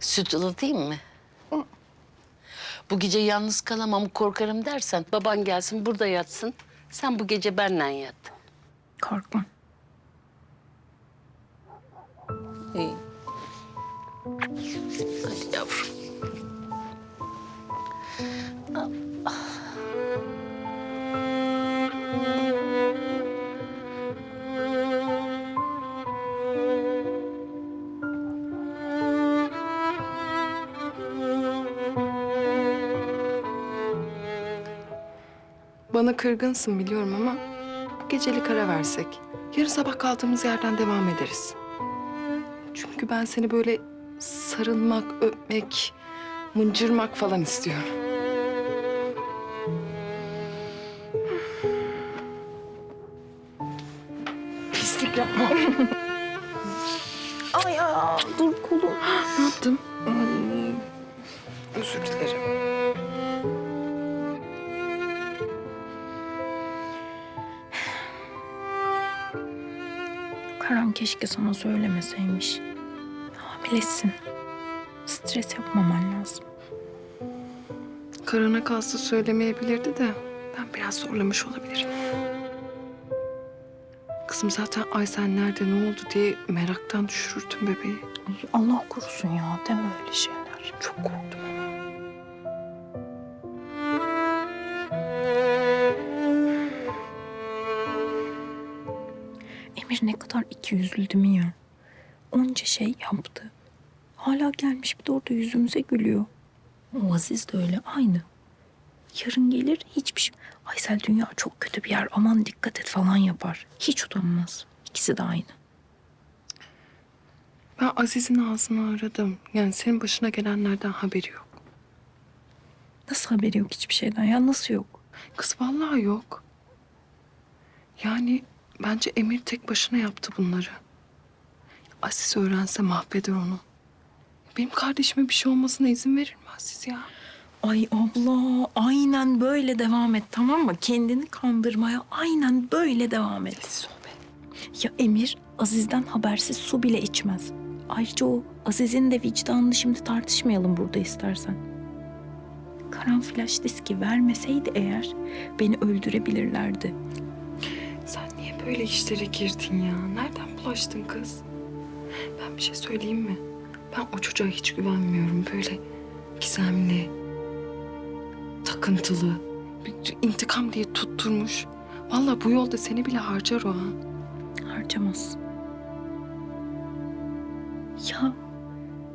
Süt ılıtayım mı? Bu gece yalnız kalamam korkarım dersen baban gelsin burada yatsın. Sen bu gece benimle yat. Korkma. İyi. Hadi yavrum. Bana kırgınsın biliyorum ama bu gecelik ara versek. Yarın sabah kaldığımız yerden devam ederiz. Çünkü ben seni böyle sarılmak, öpmek, mıncırmak falan istiyorum. Pislik yapma. Ay ya dur kolum. ne yaptım? Ay, özür dilerim. Karan keşke sana söylemeseymiş. Hamilesin. Stres yapmaman lazım. Karana kalsa söylemeyebilirdi de ben biraz zorlamış olabilirim. Kızım zaten Aysel nerede ne oldu diye meraktan düşürürdüm bebeği. Ay, Allah korusun ya deme öyle şeyler. Çok korktum ama. Emir ne kadar iki yüzlü değil mi ya? Onca şey yaptı. Hala gelmiş bir de orada yüzümüze gülüyor. O Aziz de öyle aynı. Yarın gelir hiçbir şey. Aysel dünya çok kötü bir yer aman dikkat et falan yapar. Hiç utanmaz. İkisi de aynı. Ben Aziz'in ağzını aradım. Yani senin başına gelenlerden haberi yok. Nasıl haberi yok hiçbir şeyden ya nasıl yok? Kız vallahi yok. Yani bence Emir tek başına yaptı bunları. Aziz öğrense mahveder onu. Benim kardeşime bir şey olmasına izin verir mi Aziz ya? Ay abla aynen böyle devam et tamam mı? Kendini kandırmaya aynen böyle devam et. Sessiz ol be. Ya Emir Aziz'den habersiz su bile içmez. Ayrıca o Aziz'in de vicdanını şimdi tartışmayalım burada istersen. Karan flash diski vermeseydi eğer beni öldürebilirlerdi. Böyle işlere girdin ya? Nereden bulaştın kız? Ben bir şey söyleyeyim mi? Ben o çocuğa hiç güvenmiyorum. Böyle gizemli, takıntılı, bir intikam diye tutturmuş. Vallahi bu yolda seni bile harcar o ha. Harcamaz. Ya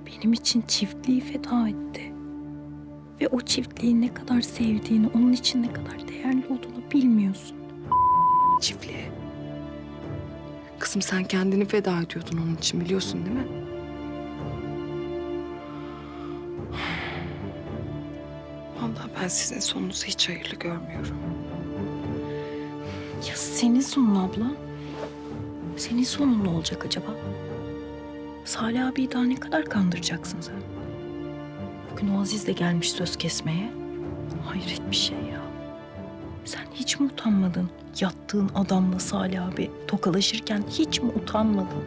benim için çiftliği feda etti. Ve o çiftliği ne kadar sevdiğini, onun için ne kadar değerli olduğunu bilmiyorsun. Çiftliğe. Kızım sen kendini feda ediyordun onun için biliyorsun değil mi? Vallahi ben sizin sonunuzu hiç hayırlı görmüyorum. Ya senin sonun abla? Senin sonun ne olacak acaba? Salih abiyi daha ne kadar kandıracaksın sen? Bugün o Aziz de gelmiş söz kesmeye. Hayret bir şey ya. Hiç mi utanmadın? Yattığın adamla Salih abi tokalaşırken hiç mi utanmadın?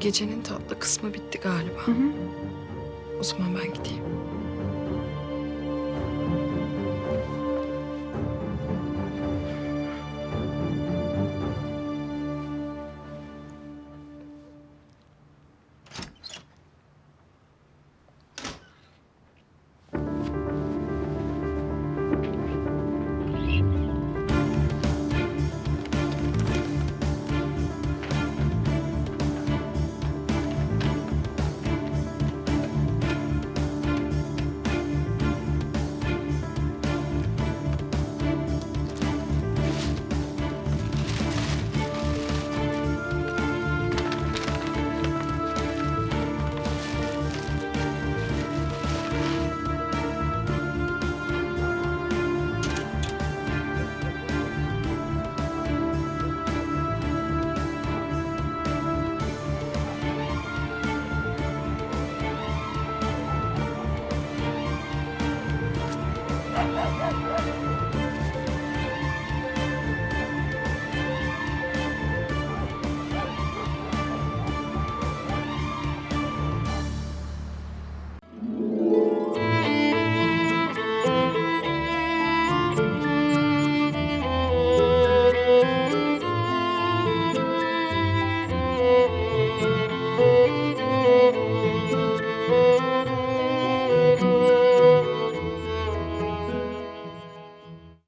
Gecenin tatlı kısmı bitti galiba. Hı hı. O zaman ben gideyim.